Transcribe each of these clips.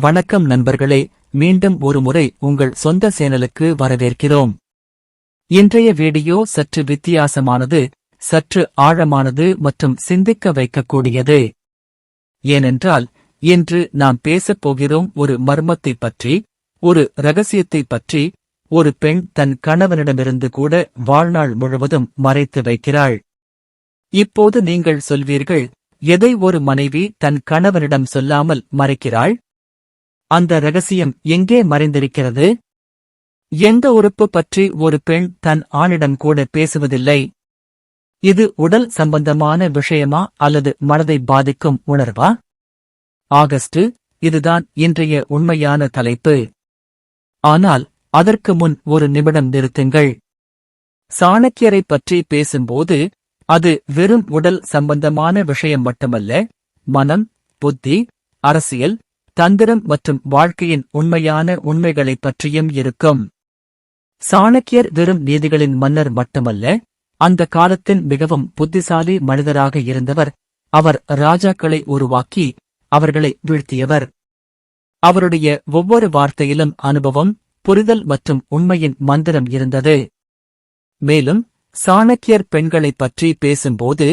வணக்கம் நண்பர்களே மீண்டும் ஒரு முறை உங்கள் சொந்த சேனலுக்கு வரவேற்கிறோம். இன்றைய வீடியோ சற்று வித்தியாசமானது சற்று ஆழமானது மற்றும் சிந்திக்க வைக்கக்கூடியது. ஏனென்றால் இன்று நாம் பேசப் போகிறோம் ஒரு மர்மத்தைப் பற்றி ஒரு ரகசியத்தைப் பற்றி ஒரு பெண் தன் கணவனிடமிருந்து கூட வாழ்நாள் முழுவதும் மறைத்து வைக்கிறாள். இப்போது நீங்கள் சொல்வீர்கள் எதை ஒரு மனைவி தன் கணவனிடம் சொல்லாமல் மறைக்கிறாள்? அந்த ரகசியம் எங்கே மறைந்திருக்கிறது? எந்த உறுப்பு பற்றி ஒரு பெண் தன் ஆணிடம் கூட பேசுவதில்லை? இது உடல் சம்பந்தமான விஷயமா அல்லது மனதை பாதிக்கும் உணர்வா? ஆகஸ்ட் இதுதான் இன்றைய உண்மையான தலைப்பு. ஆனால் அதற்கு முன் ஒரு நிமிடம் நிறுத்துங்கள். சாணக்கியரை பற்றி பேசும்போது அது வெறும் உடல் சம்பந்தமான விஷயம் மட்டுமல்ல மனம் புத்தி அரசியல் தந்திரம் மற்றும் வாழ்க்கையின் உண்மையான உண்மைகளைப் பற்றியும் இருக்கும். சாணக்கியர் வெறும் நீதிகளின் மன்னர் மட்டுமல்ல அந்த காலத்தின் மிகவும் புத்திசாலி மனிதராக இருந்தவர் அவர் ராஜாக்களை உருவாக்கி அவர்களை வீழ்த்தியவர். அவருடைய ஒவ்வொரு வார்த்தையிலும் அனுபவம் புரிதல் மற்றும் உண்மையின் மந்திரம் இருந்தது. மேலும் சாணக்கியர் பெண்களைப் பற்றி பேசும்போது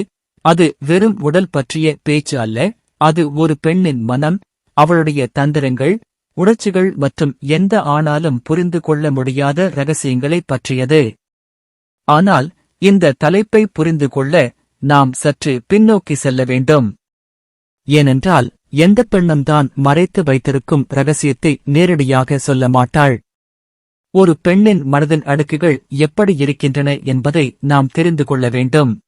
அது வெறும் உடல் பற்றிய பேச்சு அல்ல அது ஒரு பெண்ணின் மனம் அவளுடைய தந்திரங்கள் உணர்ச்சிகள் மற்றும் எந்த ஆனாலும் புரிந்து கொள்ள முடியாத ரகசியங்களைப் பற்றியது. ஆனால் இந்த தலைப்பை புரிந்து கொள்ள நாம் சற்று பின்னோக்கி செல்ல வேண்டும். ஏனென்றால் எந்த பெண்ணும் தான் மறைத்து வைத்திருக்கும் ரகசியத்தை நேரடியாக சொல்ல மாட்டாள். ஒரு பெண்ணின் மனதின் அடுக்குகள் எப்படி இருக்கின்றன என்பதை நாம் தெரிந்து கொள்ள வேண்டும்.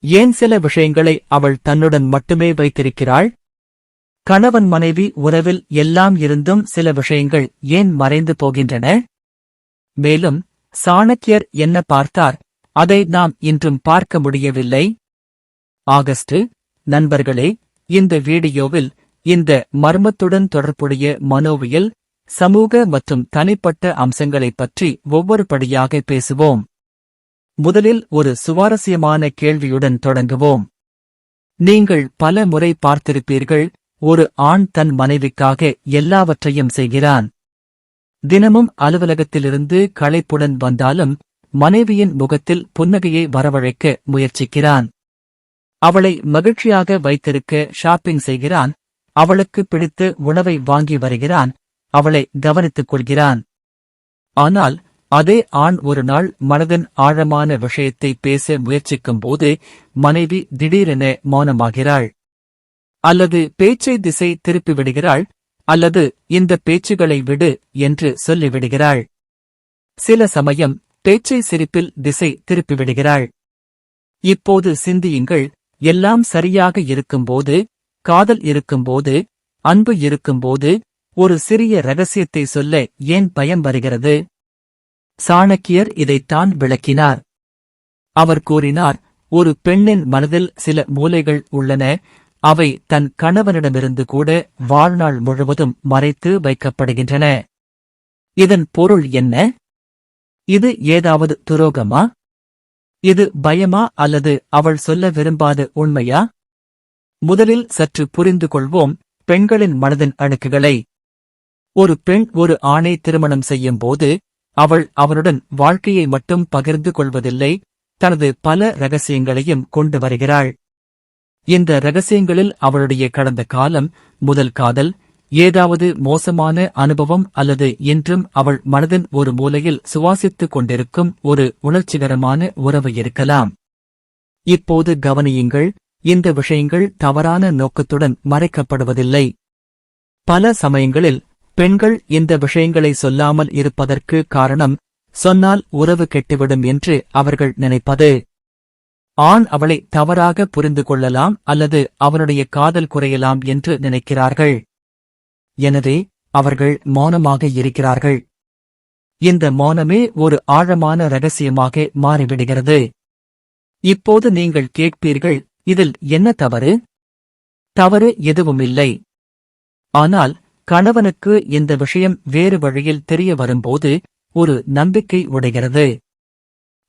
ஏன் சில விஷயங்களை அவள் தன்னுடன் மட்டுமே வைத்திருக்கிறாள்? கணவன் மனைவி உறவில் எல்லாம் இருந்தும் சில விஷயங்கள் ஏன் மறைந்து போகின்றன? மேலும் சாணக்கியர் என்ன பார்த்தார்? அதை நாம் இன்றும் பார்க்க முடியவில்லை. ஆகஸ்ட் நண்பர்களே இந்த வீடியோவில் இந்த மர்மத்துடன் தொடர்புடைய மனோவியல் சமூக மற்றும் தனிப்பட்ட அம்சங்களைப் பற்றி ஒவ்வொரு படியாக பேசுவோம். முதலில் ஒரு சுவாரஸ்யமான கேள்வியுடன் தொடங்குவோம். நீங்கள் பல முறை பார்த்திருப்பீர்கள் ஒரு ஆண் தன் மனைவிக்காக எல்லாவற்றையும் செய்கிறான். தினமும் அலுவலகத்திலிருந்து களைப்புடன் வந்தாலும் மனைவியின் முகத்தில் புன்னகையை வரவழைக்க முயற்சிக்கிறான். அவளை மகிழ்ச்சியாக வைத்திருக்க ஷாப்பிங் செய்கிறான். அவளுக்கு பிடித்து உணவை வாங்கி வருகிறான். அவளை கவனித்துக் கொள்கிறான். ஆனால் அதே ஆண் ஒரு நாள் மனதின் ஆழமான விஷயத்தை பேச முயற்சிக்கும்போது மனைவி திடீரென மௌனமாகிறாள். அல்லது பேச்சை திசை திருப்பிவிடுகிறாள் அல்லது இந்த பேச்சுகளை விடு என்று சொல்லிவிடுகிறாள். சில சமயம் பேச்சை சிரிப்பில் திசை திருப்பிவிடுகிறாள். இப்போது சிந்தியுங்கள் எல்லாம் சரியாக இருக்கும்போது காதல் இருக்கும்போது அன்பு இருக்கும்போது ஒரு சிறிய ரகசியத்தை சொல்ல ஏன் பயம் வருகிறது? சாணக்கியர் இதைத்தான் விளக்கினார். அவர் கூறினார் ஒரு பெண்ணின் மனதில் சில மூலைகள் உள்ளன அவை தன் கணவனிடமிருந்து கூட வாழ்நாள் முழுவதும் மறைத்து வைக்கப்படுகின்றன. இதன் பொருள் என்ன? இது ஏதாவது துரோகமா? இது பயமா அல்லது அவள் சொல்ல விரும்பாத உண்மையா? முதலில் சற்று புரிந்து கொள்வோம் பெண்களின் மனதின் அணுக்குகளை ஒரு பெண் ஒரு ஆணை திருமணம் செய்யும் போது அவள் அவனுடன் வாழ்க்கையை மட்டும் பகிர்ந்து கொள்வதில்லை தனது பல ரகசியங்களையும் கொண்டு வருகிறாள். இந்த ரகசியங்களில் அவளுடைய கடந்த காலம் முதல் காதல் ஏதாவது மோசமான அனுபவம் அல்லது இன்றும் அவள் மனதின் ஒரு மூலையில் சுவாசித்துக் கொண்டிருக்கும் ஒரு உணர்ச்சிகரமான உறவு இருக்கலாம். இப்போது கவனியுங்கள் இந்த விஷயங்கள் தவறான நோக்கத்துடன் மறைக்கப்படுவதில்லை. பல சமயங்களில் பெண்கள் இந்த விஷயங்களை சொல்லாமல் இருப்பதற்கு காரணம் சொன்னால் உறவு கெட்டுவிடும் என்று அவர்கள் நினைப்பது. ஆண் அவளை தவறாக புரிந்து கொள்ளலாம் அல்லது அவனுடைய காதல் குறையலாம் என்று நினைக்கிறார்கள். எனவே அவர்கள் மௌனமாக இருக்கிறார்கள். இந்த மௌனமே ஒரு ஆழமான ரகசியமாக மாறிவிடுகிறது. இப்போது நீங்கள் கேட்பீர்கள் இதில் என்ன தவறு? தவறு எதுவுமில்லை. ஆனால் கணவனுக்கு இந்த விஷயம் வேறு வழியில் தெரிய வரும்போது ஒரு நம்பிக்கை உடைகிறது.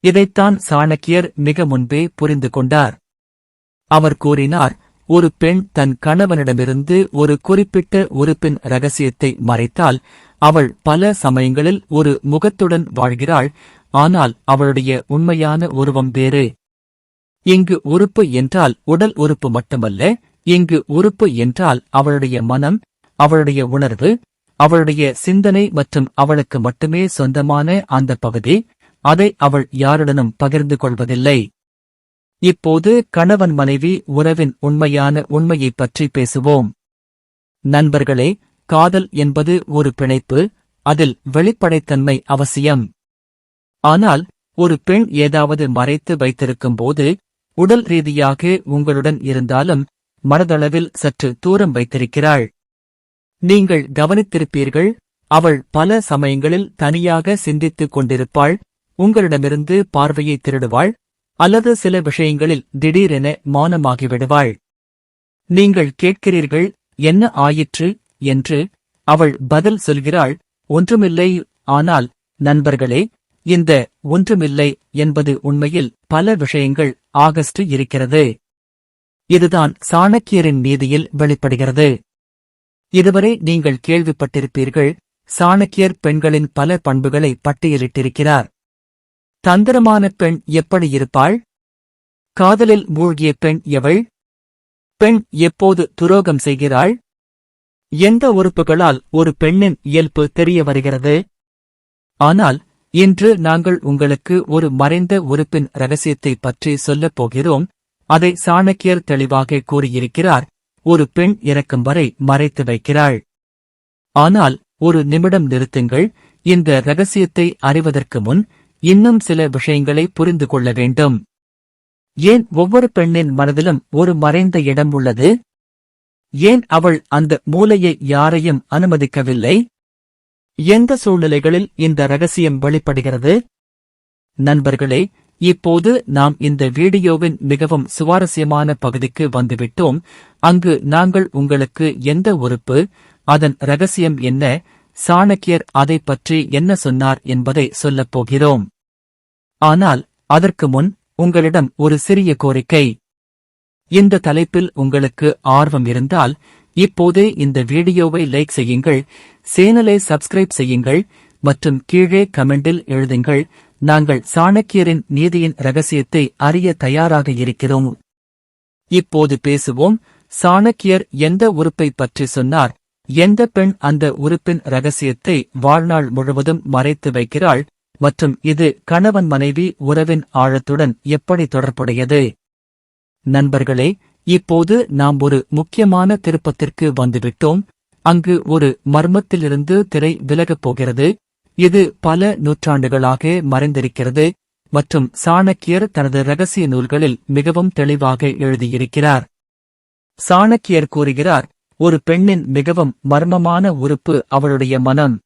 இதைத்தான் சாணக்கியர் மிக முன்பே புரிந்து கொண்டார். அவர் கூறினார் ஒரு பெண் தன் கணவனிடமிருந்து ஒரு குறிப்பிட்ட உறுப்பின் ரகசியத்தை மறைத்தால் அவள் பல சமயங்களில் ஒரு முகத்துடன் வாழ்கிறாள் ஆனால் அவளுடைய உண்மையான உருவம் வேறு. இங்கு உறுப்பு என்றால் உடல் உறுப்பு மட்டுமல்ல இங்கு உறுப்பு என்றால் அவளுடைய மனம் அவளுடைய உணர்வு அவளுடைய சிந்தனை மற்றும் அவளுக்கு மட்டுமே சொந்தமான அந்த பகுதி அதை அவள் யாருடனும் பகிர்ந்து கொள்வதில்லை. இப்போது கணவன் மனைவி உறவின் உண்மையான உண்மையைப் பற்றி பேசுவோம். நண்பர்களே காதல் என்பது ஒரு பிணைப்பு அதில் வெளிப்படைத்தன்மை அவசியம். ஆனால் ஒரு பெண் ஏதாவது மறைத்து வைத்திருக்கும் போது உடல் ரீதியாக உங்களுடன் இருந்தாலும் மனதளவில் சற்று தூரம் வைத்திருக்கிறாள். நீங்கள் கவனித்திருப்பீர்கள் அவள் பல சமயங்களில் தனியாக சிந்தித்துக் கொண்டிருப்பாள் உங்களிடமிருந்து பார்வையை திருடுவாள் அல்லது சில விஷயங்களில் திடீரென மௌனமாகிவிடுவாள். நீங்கள் கேட்கிறீர்கள் என்ன ஆயிற்று? என்று அவள் பதில் சொல்கிறாள் ஒன்றுமில்லை ஆனால் நண்பர்களே இந்த ஒன்றுமில்லை என்பது உண்மையில் பல விஷயங்கள் ஆகஸ்ட் இருக்கிறது. இதுதான் சாணக்கியரின் நீதியில் வெளிப்படுகிறது. இதுவரை நீங்கள் கேள்விப்பட்டிருப்பீர்கள் சாணக்கியர் பெண்களின் பல பண்புகளை பட்டியலிட்டிருக்கிறார். தந்திரமான பெண் எப்படி இருப்பாள்? காதலில் மூழ்கிய பெண் எவள்? பெண் எப்போது துரோகம் செய்கிறாள்? எந்த உறுப்புகளால் ஒரு பெண்ணின் இயல்பு தெரிய வருகிறது? ஆனால் இன்று நாங்கள் உங்களுக்கு ஒரு மறைந்த உறுப்பின் ரகசியத்தை பற்றி சொல்லப் போகிறோம். அதை சாணக்கியர் தெளிவாக கூறியிருக்கிறார். ஒரு பெண் இறக்கும் வரை மறைத்து வைக்கிறாள். ஆனால் ஒரு நிமிடம் நிறுத்துங்கள். இந்த ரகசியத்தை அறிவதற்கு முன் இன்னும் சில விஷயங்களை புரிந்து கொள்ள வேண்டும். ஏன் ஒவ்வொரு பெண்ணின் மனதிலும் ஒரு மறைந்த இடம் உள்ளது? ஏன் அவள் அந்த மூலையை யாரையும் அனுமதிக்கவில்லை? எந்த சூழ்நிலைகளில் இந்த ரகசியம் வெளிப்படுகிறது? நண்பர்களே இப்போது நாம் இந்த வீடியோவின் மிகவும் சுவாரஸ்யமான பகுதிக்கு வந்துவிட்டோம். அங்கு நாங்கள் உங்களுக்கு எந்த உறுப்பு அதன் ரகசியம் என்ன சாணக்கியர் அதைப் பற்றி என்ன சொன்னார் என்பதை சொல்லப் போகிறோம். ஆனால் அதற்கு முன் உங்களிடம் ஒரு சிறிய கோரிக்கை. இந்த தலைப்பில் உங்களுக்கு ஆர்வம் இருந்தால் இப்போதே இந்த வீடியோவை லைக் செய்யுங்கள் சேனலை சப்ஸ்கிரைப் செய்யுங்கள் மற்றும் கீழே கமெண்டில் எழுதுங்கள் நாங்கள் சாணக்கியரின் நீதியின் ரகசியத்தை அறிய தயாராக இருக்கிறோம். இப்போது பேசுவோம் சாணக்கியர் எந்த உறுப்பை பற்றி சொன்னார் எந்த பெண் அந்த உறுப்பின் ரகசியத்தை வாழ்நாள் முழுவதும் மறைத்து வைக்கிறாள் மற்றும் இது கணவன் மனைவி உறவின் ஆழத்துடன் எப்படி தொடர்புடையது? நண்பர்களே இப்போது நாம் ஒரு முக்கியமான திருப்பத்திற்கு வந்துவிட்டோம். அங்கு ஒரு மர்மத்திலிருந்து திரை விலகப் போகிறது. இது பல நூற்றாண்டுகளாக மறைந்திருக்கிறது மற்றும் சாணக்கியர் தனது ரகசிய நூல்களில் மிகவும் தெளிவாக எழுதியிருக்கிறார். சாணக்கியர் கூறுகிறார் ஒரு பெண்ணின் மிகவும் மர்மமான உறுப்பு அவளுடைய மனம்.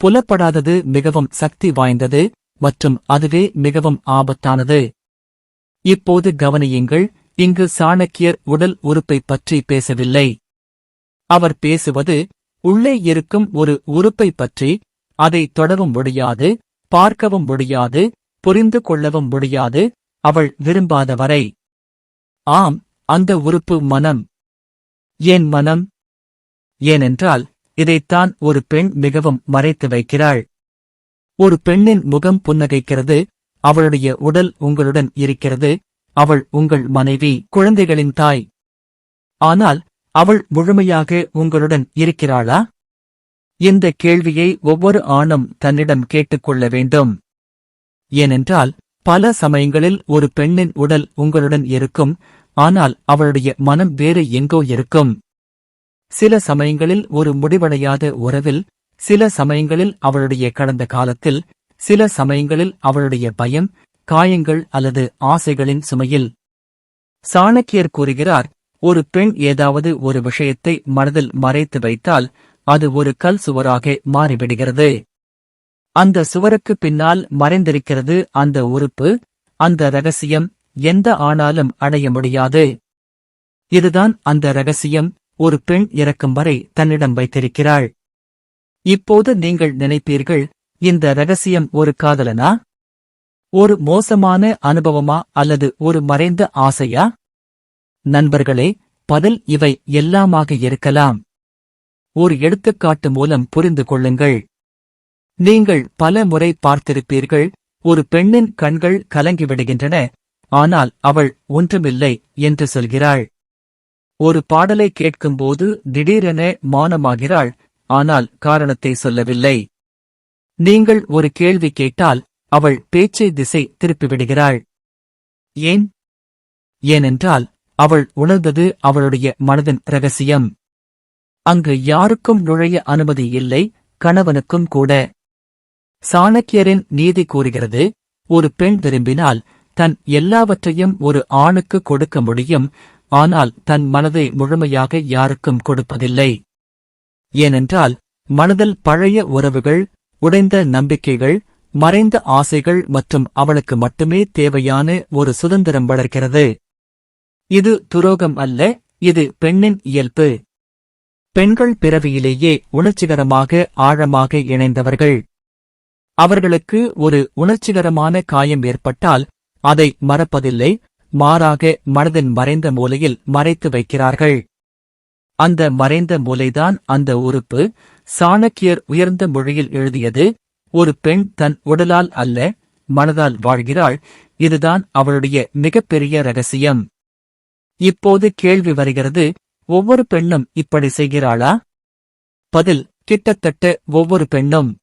புலப்படாதது மிகவும் சக்தி வாய்ந்தது மற்றும் அதுவே மிகவும் ஆபத்தானது. இப்போது கவனியுங்கள் இங்கு சாணக்கியர் உடல் உறுப்பை பற்றி பேசவில்லை. அவர் பேசுவது உள்ளே இருக்கும் ஒரு உறுப்பை பற்றி அதை தொடவும் முடியாது பார்க்கவும் முடியாது புரிந்து கொள்ளவும் முடியாது அவள் விரும்பாத வரை ஆம் அந்த உறுப்பு மனம். ஏன் மனம்? ஏனென்றால் இதைத்தான் ஒரு பெண் மிகவும் மறைத்து வைக்கிறாள். ஒரு பெண்ணின் முகம் புன்னகைக்கிறது அவளுடைய உடல் உங்களுடன் இருக்கிறது அவள் உங்கள் மனைவி குழந்தைகளின் தாய். ஆனால் அவள் முழுமையாக உங்களுடன் இருக்கிறாளா? இந்த கேள்வியை ஒவ்வொரு ஆணும் தன்னிடம் கேட்டுக்கொள்ள வேண்டும். ஏனென்றால் பல சமயங்களில் ஒரு பெண்ணின் உடல் உங்களுடன் இருக்கும் ஆனால் அவளுடைய மனம் வேறு எங்கோ இருக்கும். சில சமயங்களில் ஒரு முடிவடையாத உறவில் சில சமயங்களில் அவளுடைய கடந்த காலத்தில் சில சமயங்களில் அவளுடைய பயம் காயங்கள் அல்லது ஆசைகளின் சுமையில். சாணக்கியர் கூறுகிறார் ஒரு பெண் ஏதாவது ஒரு விஷயத்தை மனதில் மறைத்து வைத்தால் அது ஒரு கல் சுவராக மாறிவிடுகிறது. அந்த சுவருக்கு பின்னால் மறைந்திருக்கிறது அந்த உறுப்பு அந்த ரகசியம் எந்த ஆனாலும் அடைய முடியாது. இதுதான் அந்த ரகசியம் ஒரு பெண் இறக்கும் வரை தன்னிடம் வைத்திருக்கிறாள். இப்போது நீங்கள் நினைப்பீர்கள் இந்த ரகசியம் ஒரு காதலனா? ஒரு மோசமான அனுபவமா அல்லது ஒரு மறைந்த ஆசையா? நண்பர்களே பதில் இவை எல்லாமாக இருக்கலாம். ஒரு எடுத்துக்காட்டு மூலம் புரிந்து கொள்ளுங்கள். நீங்கள் பல முறை பார்த்திருப்பீர்கள் ஒரு பெண்ணின் கண்கள் கலங்கிவிடுகின்றன ஆனால் அவள் ஒன்றுமில்லை என்று சொல்கிறாள். ஒரு பாடலை கேட்கும்போது திடீரென மௌனமாகிறாள் ஆனால் காரணத்தை சொல்லவில்லை. நீங்கள் ஒரு கேள்வி கேட்டால் அவள் பேச்சை திசை திருப்பிவிடுகிறாள். ஏன்? ஏனென்றால் அவள் உணர்ந்தது அவளுடைய மனதின் ரகசியம். அங்கு யாருக்கும் நுழைய அனுமதி இல்லை கணவனுக்கும் கூட. சாணக்கியரின் நீதி கூறுகிறது ஒரு பெண் விரும்பினால் தன் எல்லாவற்றையும் ஒரு ஆணுக்கு கொடுக்க முடியும் ஆனால் தன் மனதை முழுமையாக யாருக்கும் கொடுப்பதில்லை. ஏனென்றால் மனதில் பழைய உறவுகள் உடைந்த நம்பிக்கைகள் மறைந்த ஆசைகள் மற்றும் அவளுக்கு மட்டுமே தேவையான ஒரு சுதந்திரம் வளர்க்கிறது இது துரோகம் அல்ல இது பெண்ணின் இயல்பு. பெண்கள் பிறவியிலேயே உணர்ச்சிகரமாக ஆழமாக இணைந்தவர்கள். அவர்களுக்கு ஒரு உணர்ச்சிகரமான காயம் ஏற்பட்டால் அதை மறப்பதில்லை மாறாக மனதின் மறைந்த மூலையில் மறைத்து வைக்கிறார்கள். அந்த மறைந்த மூலைதான் அந்த உறுப்பு. சாணக்கியர் உயர்ந்த மொழியில் எழுதியது ஒரு பெண் தன் உடலால் அல்ல மனதால் வாழ்கிறாள். இதுதான் அவளுடைய மிகப்பெரிய ரகசியம். இப்போது கேள்வி வருகிறது ஒவ்வொரு பெண்ணும் இப்படி செய்கிறாளா? பதில் கிட்டத்தட்ட ஒவ்வொரு பெண்ணும்.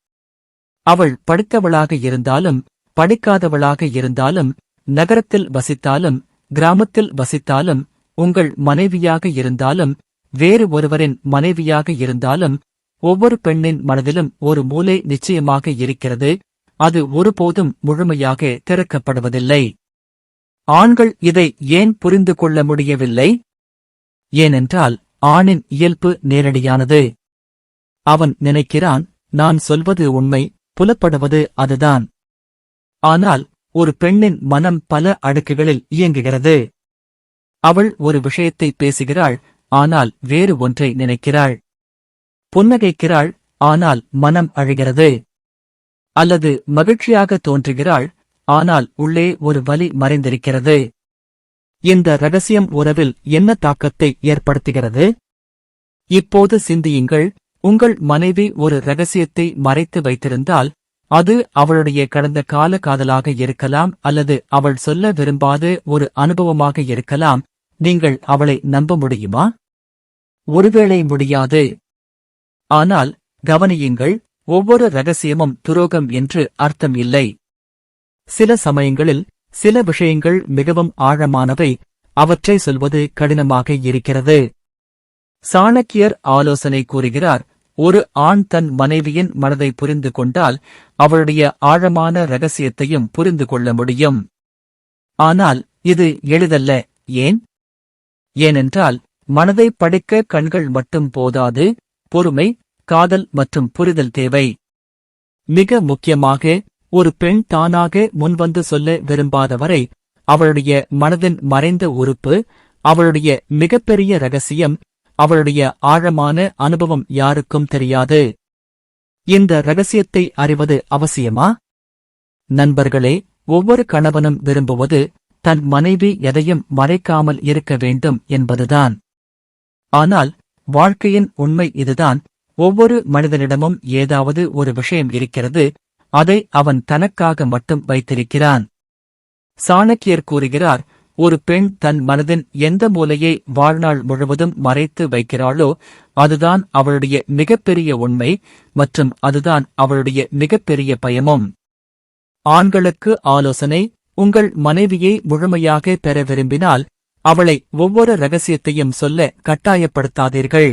அவள் படித்தவளாக இருந்தாலும் படிக்காதவளாக இருந்தாலும் நகரத்தில் வசித்தாலும் கிராமத்தில் வசித்தாலும் உங்கள் மனைவியாக இருந்தாலும் வேறு ஒருவரின் மனைவியாக இருந்தாலும் ஒவ்வொரு பெண்ணின் மனதிலும் ஒரு மூலை நிச்சயமாக இருக்கிறது. அது ஒருபோதும் முழுமையாக திறக்கப்படுவதில்லை. ஆண்கள் இதை ஏன் புரிந்து கொள்ள முடியவில்லை? ஏனென்றால் ஆணின் இயல்பு நேரடியானது. அவன் நினைக்கிறான் நான் சொல்வது உண்மை புலப்படுவது அதுதான். ஆனால் ஒரு பெண்ணின் மனம் பல அடுக்குகளில் இயங்குகிறது. அவள் ஒரு விஷயத்தை பேசுகிறாள் ஆனால் வேறு ஒன்றை நினைக்கிறாள். புன்னகைக்கிறாள் ஆனால் மனம் அழுகிறது. அல்லது மகிழ்ச்சியாக தோன்றுகிறாள் ஆனால் உள்ளே ஒரு வலி மறைந்திருக்கிறது. இந்த ரகசியம் உறவில் என்ன தாக்கத்தை ஏற்படுத்துகிறது? இப்போது சிந்தியுங்கள் உங்கள் மனைவி ஒரு ரகசியத்தை மறைத்து வைத்திருந்தால் அது அவளுடைய கடந்த கால காதலாக இருக்கலாம் அல்லது அவள் சொல்ல விரும்பாத ஒரு அனுபவமாக இருக்கலாம். நீங்கள் அவளை நம்ப முடியுமா? ஒருவேளை முடியாது. ஆனால் கவனியுங்கள் ஒவ்வொரு ரகசியமும் துரோகம் என்று அர்த்தம் இல்லை. சில சமயங்களில் சில விஷயங்கள் மிகவும் ஆழமானவை அவற்றை சொல்வது கடினமாக இருக்கிறது. சாணக்கியர் ஆலோசனை கூறுகிறார் ஒரு ஆண் தன் மனைவியின் மனதை புரிந்து கொண்டால் அவளுடைய ஆழமான ரகசியத்தையும் புரிந்து கொள்ள முடியும். ஆனால் இது எளிதல்ல ஏன்? ஏனென்றால் மனதை படிக்க கண்கள் மட்டும் போதாது பொறுமை காதல் மற்றும் புரிதல் தேவை. மிக முக்கியமாக ஒரு பெண் தானாக முன்வந்து சொல்ல விரும்பாதவரை அவளுடைய மனதின் மறைந்த உறுப்பு அவளுடைய மிகப்பெரிய ரகசியம் அவளுடைய ஆழமான அனுபவம் யாருக்கும் தெரியாது. இந்த ரகசியத்தை அறிவது அவசியமா? நண்பர்களே ஒவ்வொரு கணவனும் விரும்புவது தன் மனைவி எதையும் மறைக்காமல் இருக்க வேண்டும் என்பதுதான். ஆனால் வாழ்க்கையின் உண்மை இதுதான். ஒவ்வொரு மனிதனிடமும் ஏதாவது ஒரு விஷயம் இருக்கிறது அதை அவன் தனக்காக மட்டும் வைத்திருக்கிறான். சாணக்கியர் கூறுகிறார் ஒரு பெண் தன் மனதின் எந்த மூலையை வாழ்நாள் முழுவதும் மறைத்து வைக்கிறாளோ அதுதான் அவளுடைய மிகப்பெரிய உண்மை மற்றும் அதுதான் அவளுடைய மிகப்பெரிய பயமும். ஆண்களுக்கு ஆலோசனை உங்கள் மனைவியை முழுமையாக பெற விரும்பினால் அவளை ஒவ்வொரு ரகசியத்தையும் சொல்ல கட்டாயப்படுத்தாதீர்கள்.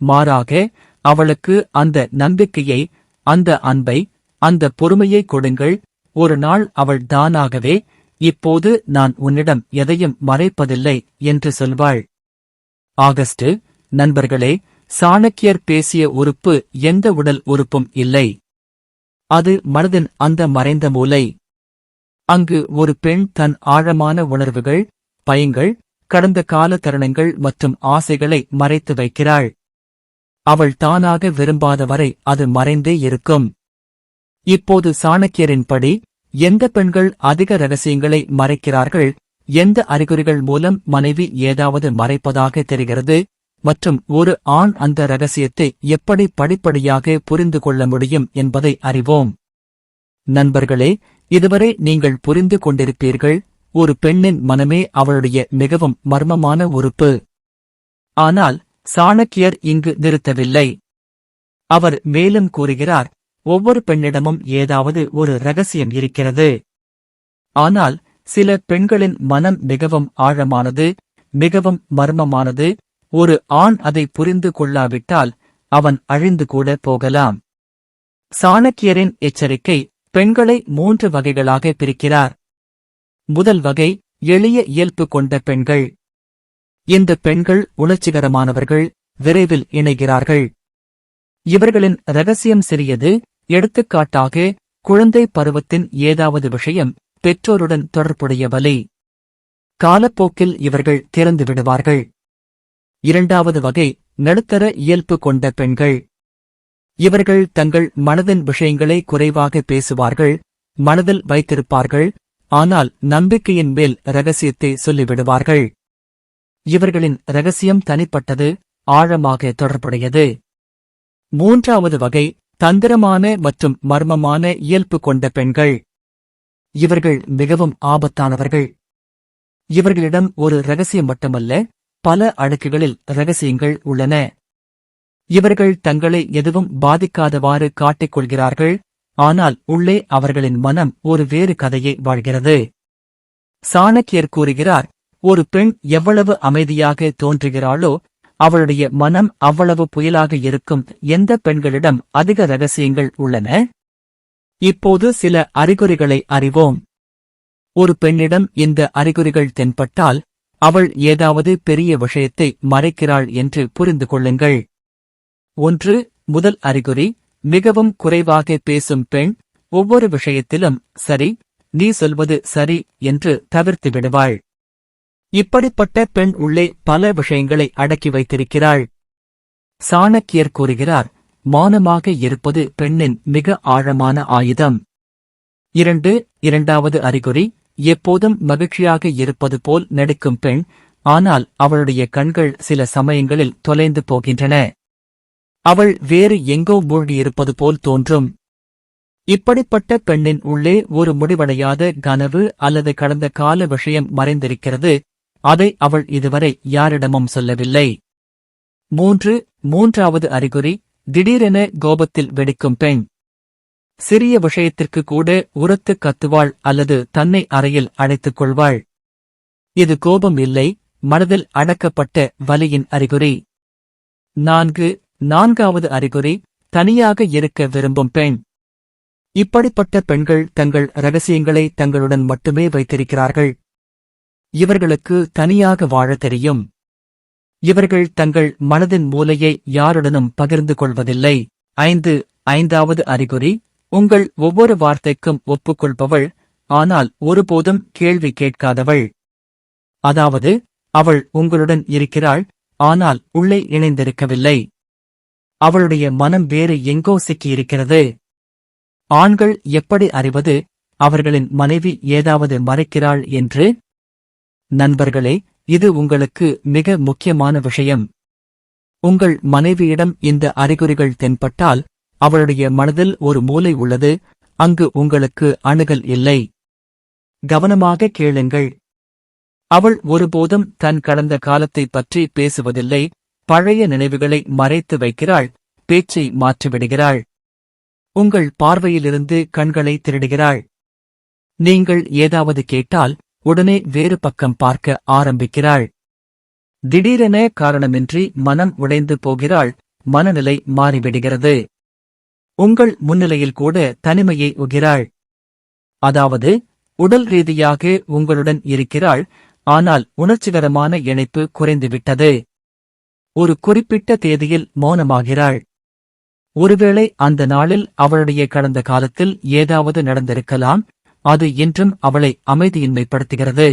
மாறாக அவளுக்கு அந்த நம்பிக்கையை அந்த அன்பை அந்த பொறுமையை கொடுங்கள். ஒரு நாள் அவள் தானாகவே இப்போது நான் உன்னிடம் எதையும் மறைப்பதில்லை என்று சொல்வாள். ஆகஸ்ட் நண்பர்களே சாணக்கியர் பேசிய உறுப்பு எந்த உடல் உறுப்பும் இல்லை. அது மனதின் அந்த மறைந்த மூலை. அங்கு ஒரு பெண் தன் ஆழமான உணர்வுகள் பயங்கள் கடந்த கால தருணங்கள் மற்றும் ஆசைகளை மறைத்து வைக்கிறாள். அவள் தானாக விரும்பாத வரை அது மறைந்தே இருக்கும். இப்போது சாணக்கியரின்படி எந்த பெண்கள் அதிக ரகசியங்களை மறைக்கிறார்கள்? எந்த அறிகுறிகள் மூலம் மனைவி ஏதாவது மறைப்பதாக தெரிகிறது? மற்றும் ஒரு ஆண் அந்த ரகசியத்தை எப்படி படிப்படியாக புரிந்து கொள்ள முடியும் என்பதை அறிவோம். நண்பர்களே இதுவரை நீங்கள் புரிந்து கொண்டிருப்பீர்கள் ஒரு பெண்ணின் மனமே அவளுடைய மிகவும் மர்மமான உறுப்பு. ஆனால் சாணக்கியர் இங்கு நிறுத்தவில்லை. அவர் மேலும் கூறுகிறார் ஒவ்வொரு பெண்ணிடமும் ஏதாவது ஒரு ரகசியம் இருக்கிறது. ஆனால் சில பெண்களின் மனம் மிகவும் ஆழமானது மிகவும் மர்மமானது. ஒரு ஆண் அதை புரிந்து கொள்ளாவிட்டால் அவன் அழிந்து கூட போகலாம். சாணக்கியரின் எச்சரிக்கை பெண்களை மூன்று வகைகளாக பிரிக்கிறார். முதல் வகை எளிய இயல்பு கொண்ட பெண்கள். இந்த பெண்கள் உணர்ச்சிகரமானவர்கள் விரைவில் இணைகிறார்கள். இவர்களின் ரகசியம் சிறியது எடுத்துக்காட்டாக குழந்தை பருவத்தின் ஏதாவது விஷயம் பெற்றோருடன் தொடர்புடைய வலி. காலப்போக்கில் இவர்கள் திறந்து விடுவார்கள். இரண்டாவது வகை நடுத்தர இயல்பு கொண்ட பெண்கள். இவர்கள் தங்கள் மனதின் விஷயங்களை குறைவாக பேசுவார்கள் மனதில் வைத்திருப்பார்கள் ஆனால் நம்பிக்கையின் மேல் ரகசியத்தை சொல்லிவிடுவார்கள். இவர்களின் ரகசியம் தனிப்பட்டது ஆழமாக தொடர்புடையது. மூன்றாவது வகை தந்திரமான மற்றும் மர்மமான இயல்பு கொண்ட பெண்கள். இவர்கள் மிகவும் ஆபத்தானவர்கள். இவர்களிடம் ஒரு ரகசியம் மட்டுமல்ல பல அடுக்குகளில் ரகசியங்கள் உள்ளன. இவர்கள் தங்களை எதுவும் பாதிக்காதவாறு காட்டிக் கொள்கிறார்கள் ஆனால் உள்ளே அவர்களின் மனம் ஒரு வேறு கதையை வாழ்கிறது. சாணக்கியர் கூறுகிறார் ஒரு பெண் எவ்வளவு அமைதியாக தோன்றுகிறாளோ அவளுடைய மனம் அவ்வளவு புயலாக இருக்கும். எந்த பெண்களிடம் அதிக ரகசியங்கள் உள்ளன? இப்போது சில அறிகுறிகளை அறிவோம். ஒரு பெண்ணிடம் இந்த அறிகுறிகள் தென்பட்டால் அவள் ஏதாவது பெரிய விஷயத்தை மறைக்கிறாள் என்று புரிந்து கொள்ளுங்கள். ஒன்று முதல் அறிகுறி மிகவும் குறைவாக பேசும் பெண் ஒவ்வொரு விஷயத்திலும் சரி நீ சொல்வது சரி என்று தவிர்த்து விடுவாள். இப்படிப்பட்ட பெண் உள்ளே பல விஷயங்களை அடக்கி வைத்திருக்கிறாள். சாணக்கியர் கூறுகிறார் மௌனமாக இருப்பது பெண்ணின் மிக ஆழமான ஆயுதம். இரண்டு இரண்டாவது அறிகுறி எப்போதும் மகிழ்ச்சியாக இருப்பது போல் நடிக்கும் பெண் ஆனால் அவளுடைய கண்கள் சில சமயங்களில் தொலைந்து போகின்றன. அவள் வேறு எங்கோ மூழ்கியிருப்பது போல் தோன்றும். இப்படிப்பட்ட பெண்ணின் உள்ளே ஒரு முடிவடையாத கனவு அல்லது கடந்த கால விஷயம் மறைந்திருக்கிறது. அதை அவள் இதுவரை யாரிடமும் சொல்லவில்லை. மூன்று மூன்றாவது அறிகுறி திடீரென கோபத்தில் வெடிக்கும் பெண். சிறிய விஷயத்திற்கு கூட உரத்து கத்துவாள் அல்லது தன்னை அறையில் அழைத்துக் கொள்வாள். இது கோபம் இல்லை மனதில் அடக்கப்பட்ட வலியின் அறிகுறி. நான்கு நான்காவது அறிகுறி தனியாக இருக்க விரும்பும் பெண். இப்படிப்பட்ட பெண்கள் தங்கள் ரகசியங்களை தங்களுடன் மட்டுமே வைத்திருக்கிறார்கள். இவர்களுக்கு தனியாக வாழத் தெரியும். இவர்கள் தங்கள் மனதின் மூலையை யாருடனும் பகிர்ந்து கொள்வதில்லை. ஐந்து ஐந்தாவது அறிகுறி உங்கள் ஒவ்வொரு வார்த்தைக்கும் ஒப்புக்கொள்பவள் ஆனால் ஒருபோதும் கேள்வி கேட்காதவள். அதாவது அவள் உங்களுடன் இருக்கிறாள் ஆனால் உள்ளே இணைந்திருக்கவில்லை. அவளுடைய மனம் வேறு எங்கோ சிக்கியிருக்கிறது. ஆண்கள் எப்படி அறிவது அவர்களின் மனைவி ஏதாவது மறைக்கிறாள் என்று? நண்பர்களே இது உங்களுக்கு மிக முக்கியமான விஷயம். உங்கள் மனைவியிடம் இந்த அறிகுறிகள் தென்பட்டால் அவளுடைய மனதில் ஒரு மூலை உள்ளது அங்கு உங்களுக்கு அணுகல் இல்லை. கவனமாக கேளுங்கள். அவள் ஒருபோதும் தன் கடந்த காலத்தைப் பற்றி பேசுவதில்லை பழைய நினைவுகளை மறைத்து வைக்கிறாள் பேச்சை மாற்றிவிடுகிறாள். உங்கள் பார்வையிலிருந்து கண்களை திருடுகிறாள். நீங்கள் ஏதாவது கேட்டால் உடனே வேறு பக்கம் பார்க்க ஆரம்பிக்கிறாள். திடீரென காரணமின்றி மனம் உடைந்து போகிறாள். மனநிலை மாறிவிடுகிறது. உங்கள் முன்னிலையில் கூட தனிமையை உகிறாள். அதாவது உடல் ரீதியாக உங்களுடன் இருக்கிறாள். ஆனால் உணர்ச்சிகரமான இணைப்பு குறைந்துவிட்டது. ஒரு குறிப்பிட்ட தேதியில் மௌனமாகிறாள். ஒருவேளை அந்த நாளில் அவளுடைய கடந்த காலத்தில் ஏதாவது நடந்திருக்கலாம். அது இன்றும் அவளை அமைதியின்மைப்படுத்துகிறது.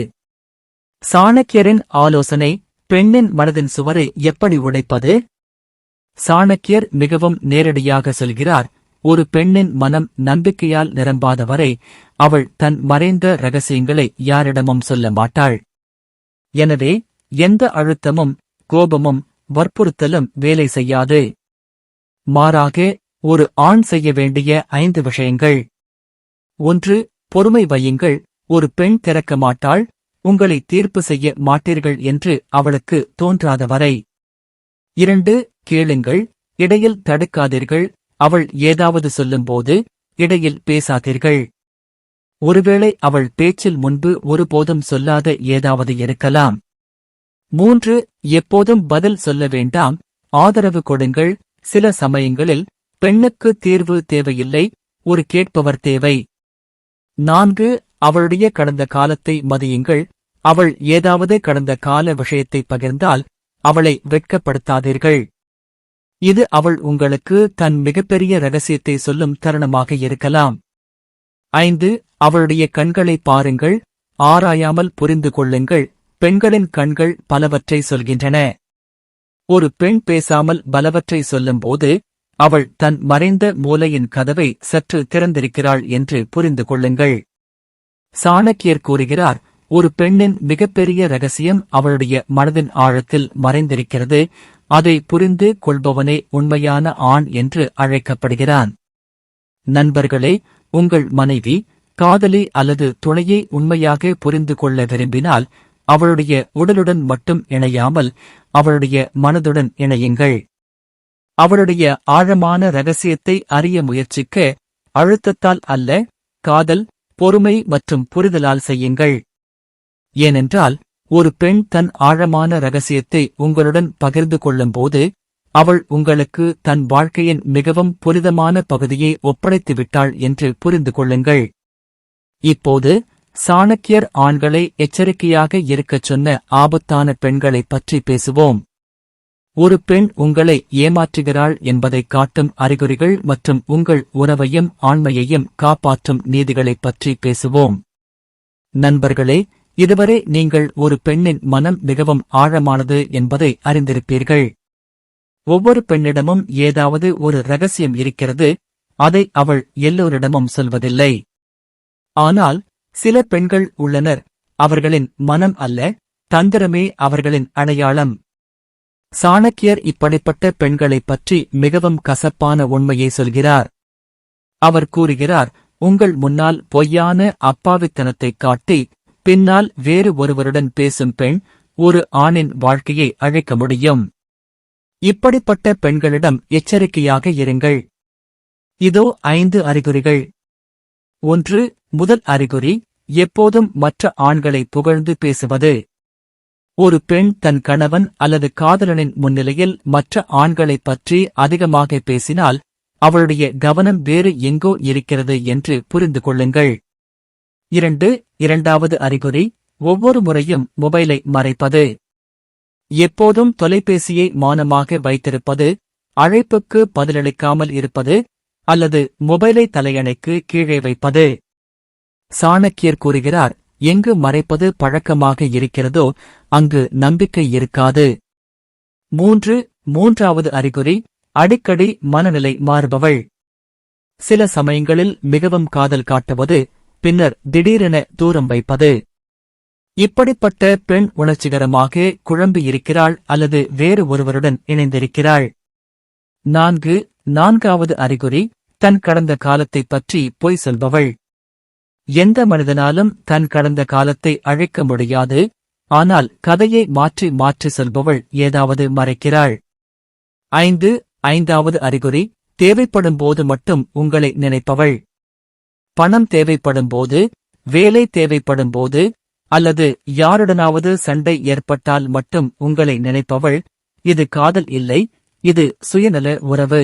சாணக்கியரின் ஆலோசனை பெண்ணின் மனதின் சுவரை எப்படி உடைப்பது? சாணக்கியர் மிகவும் நேரடியாக சொல்கிறார் ஒரு பெண்ணின் மனம் நம்பிக்கையால் நிரம்பாதவரை அவள் தன் மறைந்த ரகசியங்களை யாரிடமும் சொல்ல மாட்டாள். எனவே எந்த அழுத்தமும் கோபமும் வற்புறுத்தலும் வேலை செய்யாது. மாறாக ஒரு ஆண் செய்ய வேண்டிய ஐந்து விஷயங்கள். ஒன்று பொறுமை வையுங்கள். ஒரு பெண் திறக்க மாட்டாள். உங்களை தீர்ப்பு செய்ய மாட்டீர்கள் என்று அவளுக்கு தோன்றாதவரை. இரண்டு கேளுங்கள். இடையில் தடுக்காதீர்கள். அவள் ஏதாவது சொல்லும்போது இடையில் பேசாதீர்கள். ஒருவேளை அவள் பேச்சில் முன்பு ஒருபோதும் சொல்லாத ஏதாவது இருக்கலாம். மூன்று எப்போதும் பதில் சொல்ல வேண்டாம். ஆதரவு கொடுங்கள். சில சமயங்களில் பெண்ணுக்கு தீர்வு தேவையில்லை. ஒரு கேட்பவர் தேவை. நான்கு அவளுடைய கடந்த காலத்தை மதியுங்கள். அவள் ஏதாவது கடந்த கால விஷயத்தை பகிர்ந்தால் அவளை வெட்கப்படுத்தாதீர்கள். இது அவள் உங்களுக்கு தன் மிகப்பெரிய ரகசியத்தை சொல்லும் தருணமாக இருக்கலாம். ஐந்து அவளுடைய கண்களை பாருங்கள். ஆராயாமல் புரிந்து கொள்ளுங்கள். பெண்களின் கண்கள் பலவற்றை சொல்கின்றன. ஒரு பெண் பேசாமல் பலவற்றை சொல்லும்போது அவள் தன் மறைந்த மூலையின் கதவை சற்று திறந்திருக்கிறாள் என்று புரிந்து கொள்ளுங்கள். சாணக்கியர் கூறுகிறார் ஒரு பெண்ணின் மிகப்பெரிய ரகசியம் அவளுடைய மனதின் ஆழத்தில் மறைந்திருக்கிறது அதை புரிந்து கொள்பவனே உண்மையான ஆண் என்று அழைக்கப்படுகிறான். நண்பர்களே உங்கள் மனைவி காதலி அல்லது துணையை உண்மையாக புரிந்து கொள்ள விரும்பினால் அவளுடைய உடலுடன் மட்டும் இணையாமல் அவளுடைய மனதுடன் இணையுங்கள். அவளுடைய ஆழமான ரகசியத்தை அறிய முயற்சிக்க அழுத்தத்தால் அல்ல காதல் பொறுமை மற்றும் புரிதலால் செய்யுங்கள். ஏனென்றால் ஒரு பெண் தன் ஆழமான ரகசியத்தை உங்களுடன் பகிர்ந்து கொள்ளும்போது அவள் உங்களுக்கு தன் வாழ்க்கையின் மிகவும் புனிதமான பகுதியை ஒப்படைத்து விட்டாள் என்று புரிந்து கொள்ளுங்கள். இப்போது சாணக்கியர் ஆண்களை எச்சரிக்கையாக இருக்கச் சொன்ன ஆபத்தான பெண்களைப் பற்றி பேசுவோம். ஒரு பெண் உங்களை ஏமாற்றுகிறாள் என்பதைக் காட்டும் அறிகுறிகள் மற்றும் உங்கள் உறவையும் ஆண்மையையும் காப்பாற்றும் நீதிகளைப் பற்றி பேசுவோம். நண்பர்களே இதுவரை நீங்கள் ஒரு பெண்ணின் மனம் மிகவும் ஆழமானது என்பதை அறிந்திருப்பீர்கள். ஒவ்வொரு பெண்ணிடமும் ஏதாவது ஒரு ரகசியம் இருக்கிறது அதை அவள் எல்லோரிடமும் சொல்வதில்லை. ஆனால் சில பெண்கள் உள்ளனர் அவர்களின் மனம் அல்ல தந்திரமே அவர்களின் அடையாளம். சாணக்கியர் இப்படிப்பட்ட பெண்களைப் பற்றி மிகவும் கசப்பான உண்மையை சொல்கிறார். அவர் கூறுகிறார் உங்கள் முன்னால் பொய்யான அப்பாவித்தனத்தைக் காட்டி பின்னால் வேறு ஒருவருடன் பேசும் பெண் ஒரு ஆணின் வாழ்க்கையை அழைக்க முடியும். இப்படிப்பட்ட பெண்களிடம் எச்சரிக்கையாக இருங்கள். இதோ ஐந்து அறிகுறிகள். ஒன்று முதல் அறிகுறி எப்போதும் மற்ற ஆண்களை புகழ்ந்து பேசுவது. ஒரு பெண் தன் கணவன் அல்லது காதலனின் முன்னிலையில் மற்ற ஆண்களைப் பற்றி அதிகமாக பேசினால் அவளுடைய கவனம் வேறு எங்கோ இருக்கிறது என்று புரிந்து கொள்ளுங்கள். இரண்டு இரண்டாவது அறிகுறி ஒவ்வொரு முறையும் மொபைலை மறைப்பது. எப்போதும் தொலைபேசியை மௌனமாக வைத்திருப்பது அழைப்புக்கு பதிலளிக்காமல் இருப்பது அல்லது மொபைலை தலையணைக்கு கீழே வைப்பது. சாணக்கியர் கூறுகிறார் எங்கு மறைப்பது பழக்கமாக இருக்கிறதோ அங்கு நம்பிக்கை இருக்காது. மூன்று மூன்றாவது அறிகுறி அடிக்கடி மனநிலை மாறுபவள். சில சமயங்களில் மிகவும் காதல் காட்டுவது பின்னர் திடீரென தூரம் வைப்பது. இப்படிப்பட்ட பெண் உணர்ச்சிகரமாக குழம்பியிருக்கிறாள் அல்லது வேறு ஒருவருடன் இணைந்திருக்கிறாள். நான்கு நான்காவது அறிகுறி தன் கடந்த காலத்தைப் பற்றி பொய் சொல்பவள். எந்த மனிதனாலும் தன் கடந்த காலத்தை அழைக்க முடியாது. ஆனால் கதையை மாற்றி மாற்றி சொல்பவள் ஏதாவது மறைக்கிறாள். ஐந்து ஐந்தாவது அறிகுறி தேவைப்படும் போது மட்டும் உங்களை நினைப்பவள். பணம் தேவைப்படும் போது வேலை தேவைப்படும் போது அல்லது யாருடனாவது சண்டை ஏற்பட்டால் மட்டும் உங்களை நினைப்பவள். இது காதல் இல்லை இது சுயநல உறவு.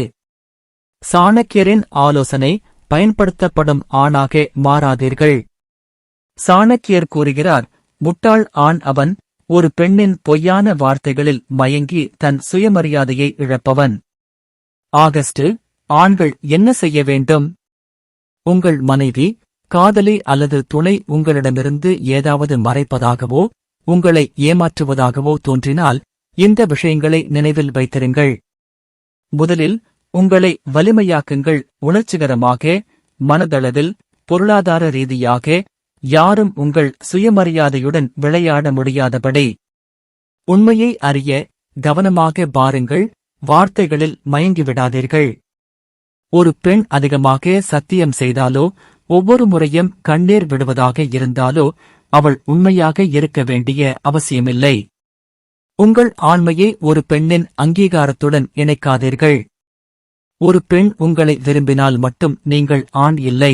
சாணக்கியரின் ஆலோசனை பயன்படுத்தப்படும் ஆணாக மாறாதீர்கள். சாணக்கியர் கூறுகிறார் முட்டாள் ஆண் அவன் ஒரு பெண்ணின் பொய்யான வார்த்தைகளில் மயங்கி தன் சுயமரியாதையை இழப்பவன். ஆகஸ்ட் ஆண்கள் என்ன செய்ய வேண்டும்? உங்கள் மனைவி காதலி அல்லது துணை உங்களிடமிருந்து ஏதாவது மறைப்பதாகவோ உங்களை ஏமாற்றுவதாகவோ தோன்றினால் இந்த விஷயங்களை நினைவில் வைத்திருங்கள். முதலில் உங்களை வலிமையாக்குங்கள். உணர்ச்சிகரமாக மனதளவில் பொருளாதார ரீதியாக யாரும் உங்கள் சுயமரியாதையுடன் விளையாட முடியாதபடி. உண்மையை அறிய கவனமாக பாருங்கள். வார்த்தைகளில் மயங்கிவிடாதீர்கள். ஒரு பெண் அதிகமாக சத்தியம் செய்தாலோ ஒவ்வொரு முறையும் கண்ணீர் விடுவதாக இருந்தாலோ அவள் உண்மையாக இருக்க வேண்டிய அவசியமில்லை. உங்கள் ஆண்மையை ஒரு பெண்ணின் அங்கீகாரத்துடன் இணைக்காதீர்கள். ஒரு பெண் உங்களை விரும்பினால் மட்டும் நீங்கள் ஆண் இல்லை.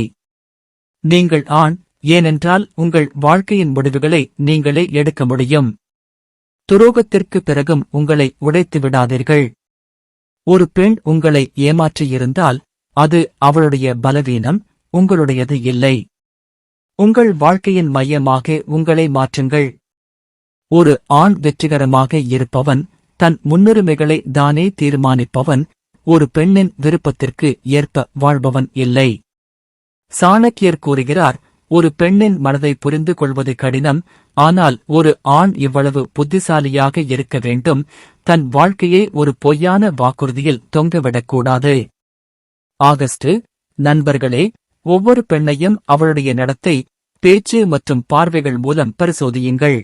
நீங்கள் ஆண் ஏனென்றால் உங்கள் வாழ்க்கையின் முடிவுகளை நீங்களே எடுக்க முடியும். துரோகத்திற்கு பிறகும் உங்களை உடைத்து விடாதீர்கள். ஒரு பெண் உங்களை ஏமாற்றியிருந்தால் அது அவளுடைய பலவீனம் உங்களுடையது இல்லை. உங்கள் வாழ்க்கையின் மையமாக உங்களை மாற்றுங்கள். ஒரு ஆண் வெற்றிகரமாக இருப்பவன் தன் முன்னுரிமைகளை தானே தீர்மானிப்பவன் ஒரு பெண்ணின் விருப்பத்திற்கு ஏற்ப வாழ்பவன் இல்லை. சாணக்கியர் கூறுகிறார் ஒரு பெண்ணின் மனதை புரிந்து கொள்வது கடினம் ஆனால் ஒரு ஆண் இவ்வளவு புத்திசாலியாக இருக்க வேண்டும் தன் வாழ்க்கையை ஒரு பொய்யான வாக்குறுதியில் தொங்கவிடக்கூடாது. ஆகஸ்ட் நண்பர்களே ஒவ்வொரு பெண்ணையும் அவளுடைய நடத்தை பேச்சு மற்றும் பார்வைகள் மூலம் பரிசோதியுங்கள்.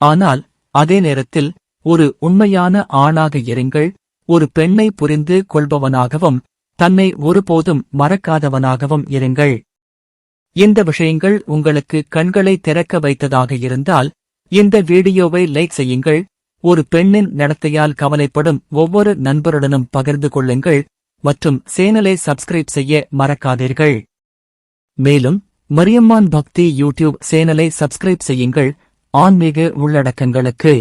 ஆனால் அதே நேரத்தில் ஒரு உண்மையான ஆணாக இருங்கள் ஒரு பெண்ணை புரிந்து கொள்பவனாகவும் தன்னை ஒருபோதும் மறக்காதவனாகவும் இருங்கள். இந்த விஷயங்கள் உங்களுக்கு கண்களை திறக்க வைத்ததாக இருந்தால் இந்த வீடியோவை லைக் செய்யுங்கள் ஒரு பெண்ணின் நடத்தையால் கவலைப்படும் ஒவ்வொரு நண்பருடனும் பகிர்ந்து கொள்ளுங்கள் மற்றும் சேனலை சப்ஸ்கிரைப் செய்ய மறக்காதீர்கள். மேலும் மரியம்மான் பக்தி யூடியூப் சேனலை சப்ஸ்கிரைப் செய்யுங்கள் ஆன்மீக உள்ளடக்கங்களுக்கு.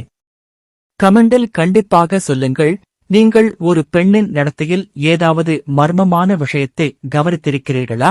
கமெண்டில் கண்டிப்பாக சொல்லுங்கள் நீங்கள் ஒரு பெண்ணின் நடத்தையில் ஏதாவது மர்மமான விஷயத்தை கவனித்திருக்கிறீர்களா?